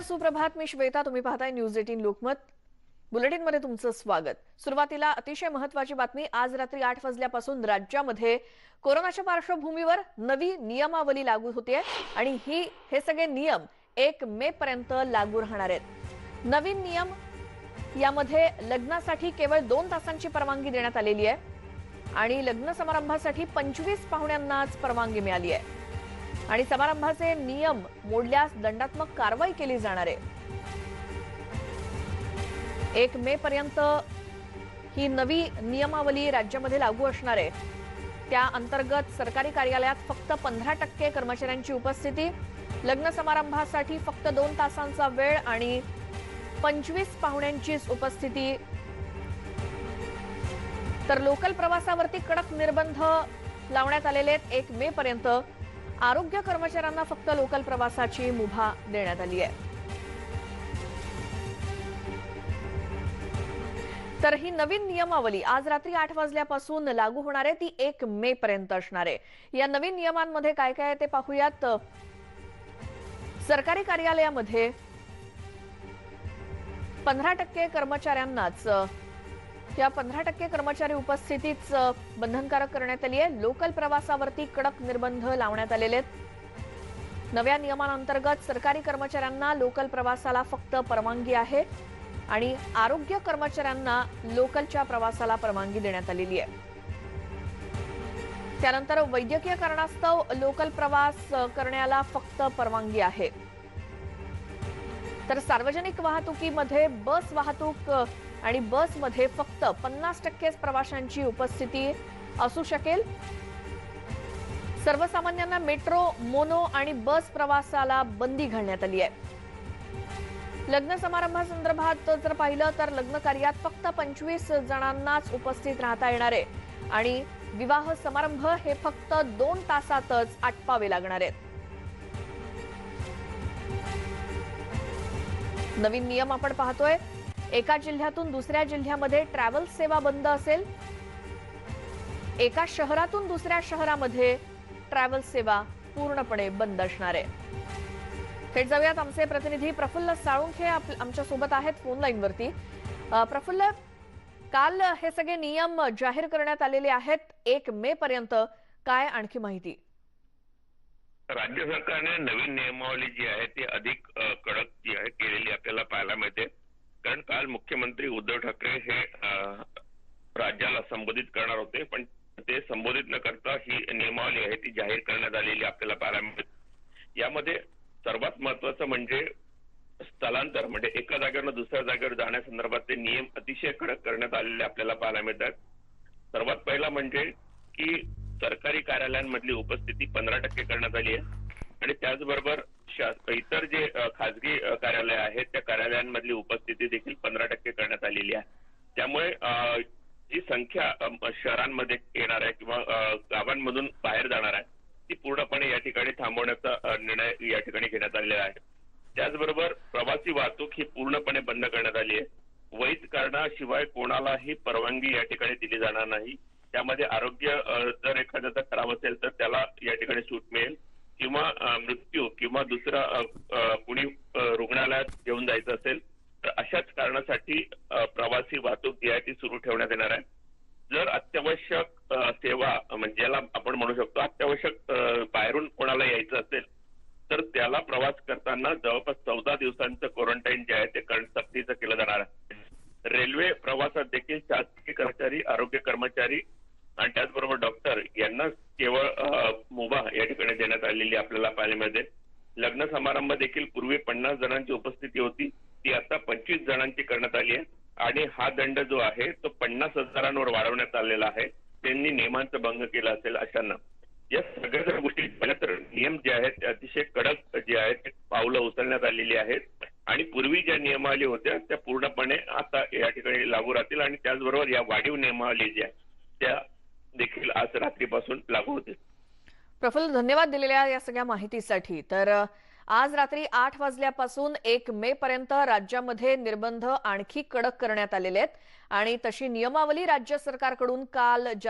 नमस्कार सुप्रभात. मी श्वेता. तुम्ही पाहताय न्यूज एटीन लोकमत. बुलेटिनमध्ये तुमचं स्वागत. सुरुवातीला अतिशय महत्वाची बातमी. आज रात्री आठ वाजल्यापासून राज्यामध्ये कोरोनाच्या पार्श्वभूमीवर नवी नियमावली लागू होते आणि ही हे सगळे नियम एक मे पर्यंत लागू राहणार आहेत. नवीन नियम यामध्ये लग्नासाठी केवळ दोन तासांची परवानगी देण्यात आलेली आहे आणि लग्न समारंभासाठी पंचवीस पाहुण्यांनाच परवानगी मिळाली आहे. आणि समारंभाचे नियम मोडल्यास दंडात्मक कारवाई केली जाणार आहे. एक मे पर्यंत ही नवी नियमावली राज्यामध्ये लागू असणार आहे. त्या अंतर्गत सरकारी कार्यालयात फक्त पंधरा टक्के कर्मचाऱ्यांची उपस्थिती लग्न समारंभासाठी फक्त दोन तासांचा वेळ आणि पंचवीस पाहुण्यांचीच उपस्थिती. तर लोकल प्रवासावरती कडक निर्बंध लावण्यात आलेले आहेत. एक मे पर्यंत आरोग्य कर्मचाऱ्यांना फक्त लोकल प्रवासाची मुभा देण्यात आली आहे. तर ही नवीन नियमावली आज रात्री आठ वाजल्यापासून लागू होणार आहे. ती एक मे पर्यंत असणार आहे. या नवीन नियमांमध्ये काय काय आहे ते पाहूयात. सरकारी कार्यालयामध्ये पंधरा टक्के कर्मचाऱ्यांनाच या पंधरा टक्के कर्मचारी उपस्थितीच बंधनकारक करण्यात आली आहे. लोकल प्रवासावरती कडक निर्बंध लावण्यात आलेले आहेत. नव्या नियमांअंतर्गत सरकारी कर्मचाऱ्यांना लोकल प्रवासाला फक्त परवानगी आहे आणि आरोग्य कर्मचाऱ्यांना लोकलच्या प्रवासाला परवानगी देण्यात आलेली आहे. त्यानंतर वैद्यकीय कारणास्तव लोकल प्रवास करण्याला फक्त परवानगी आहे. तर सार्वजनिक वाहतुकीमध्ये बस वाहतूक आणि बसमध्ये फक्त पन्नास टक्केच प्रवाशांची उपस्थिती असू शकेल. सर्वसामान्यांना मेट्रो मोनो आणि बस प्रवासाला बंदी घालण्यात आली आहे. लग्न समारंभासंदर्भात जर पाहिलं तर लग्न कार्यात फक्त पंचवीस जणांनाच उपस्थित राहता येणार आहे. आणि विवाह समारंभ हे फक्त दोन तासातच आटपावे लागणार आहेत. नवीन नियम आपण पाहतोय. एका जिल्ह्यातून दुसऱ्या जिल्ह्यामध्ये ट्रॅव्हल सेवा बंद असेल. एका शहरातून दुसऱ्या शहरामध्ये ट्रॅव्हल सेवा पूर्णपणे बंद असणार आहे. थेट जाऊयात. आमचे प्रतिनिधी प्रफुल्ल साळुंखे आमच्यासोबत आहेत फोन लाईनवरती प्रफुल्ल काल हे सगळे नियम जाहीर करण्यात आलेले आहेत. एक मे पर्यंत काय आणखी माहिती? राज्य सरकारने नवीन नियमावली जी आहे ती अधिक कडक जी आहे केलेली आपल्याला पाहायला मिळते कारण काल मुख्यमंत्री उद्धव ठाकरे हे राज्याला संबोधित करणार होते पण ते संबोधित न करता ही नियमावली आहे ती जाहीर करण्यात आलेली आपल्याला पाहायला मिळते. यामध्ये सर्वात महत्वाचं म्हणजे स्थलांतर म्हणजे एका जागेवर दुसऱ्या जागेवर जाण्यासंदर्भातले नियम अतिशय कडक करण्यात आलेले आपल्याला पाहायला मिळतात. सर्वात पहिला म्हणजे की सरकारी कार्यालयांमधली उपस्थिती पंधरा टक्के करण्यात आली आहे. आणि त्याचबरोबर इतर जे खासगी कार्यालय आहेत त्या कार्यालयांमधली उपस्थिती देखील पंधरा टक्के करण्यात आलेली आहे. त्यामुळे जी संख्या शहरांमध्ये येणार आहे किंवा गावांमधून बाहेर जाणार आहे ती पूर्णपणे या ठिकाणी थांबवण्याचा निर्णय या ठिकाणी घेण्यात आलेला आहे. त्याचबरोबर प्रवासी वाहतूक ही पूर्णपणे बंद करण्यात आली आहे. वैध कारणाशिवाय कोणालाही परवानगी या ठिकाणी दिली जाणार नाही. त्यामध्ये आरोग्य जर एखाद्याचा खराब असेल तर त्याला या ठिकाणी सूट मिळेल. किंवा मृत्यू किंवा दुसरा कुणी रुग्णालयात घेऊन जायचं असेल अशाच कारणासाठी प्रवासी वाहतूक जी आहे ती सुरू ठेवण्यात येणार आहे. जर अत्यावश्यक सेवा म्हणजे ज्याला आपण म्हणू शकतो अत्यावश्यक बाहेरून कोणाला यायचं असेल तर त्याला प्रवास करताना जवळपास चौदा दिवसांचं क्वारंटाईन जे आहे ते सक्तीचं केलं जाणार आहे. रेल्वे प्रवासात देखील शासकीय कर्मचारी आरोग्य कर्मचारी आणि त्याचबरोबर डॉक्टर यांना केवळ मुभा या ठिकाणी देण्यात आलेली आपल्याला पाहायला मिळते. लग्न समारंभ देखील पूर्वी पन्नास जणांची उपस्थिती होती. पंचवीस जणांची करण्यात आली आहे. आणि हा दंड जो आहे तो पन्नास हजारांवर वाढवण्यात आलेला आहे. त्यांनी नियमांचा भंग केला असेल अशांना. या सगळ्या जर गोष्टी पाहिल्या तर नियम जे आहेत ते अतिशय कडक जे आहेत पावलं उचलण्यात आलेली आहेत. आणि पूर्वी ज्या नियमावली होत्या त्या पूर्णपणे आता या ठिकाणी लागू राहतील आणि त्याचबरोबर या वाढीव नियमावली ज्या त्या देखील आज रात्रीपासून लागू होतील. प्रफुल्ल धन्यवाद दिलेल्या या सगळ्या माहितीसाठी. तर आज रात्री आठ वाजल्यापासून एक मे पर्यंत राज्यामध्ये निर्बंध आणखी कडक करण्यात आलेले आहेत. आणि तशी नियमावली राज्य सरकारकडून काल जारी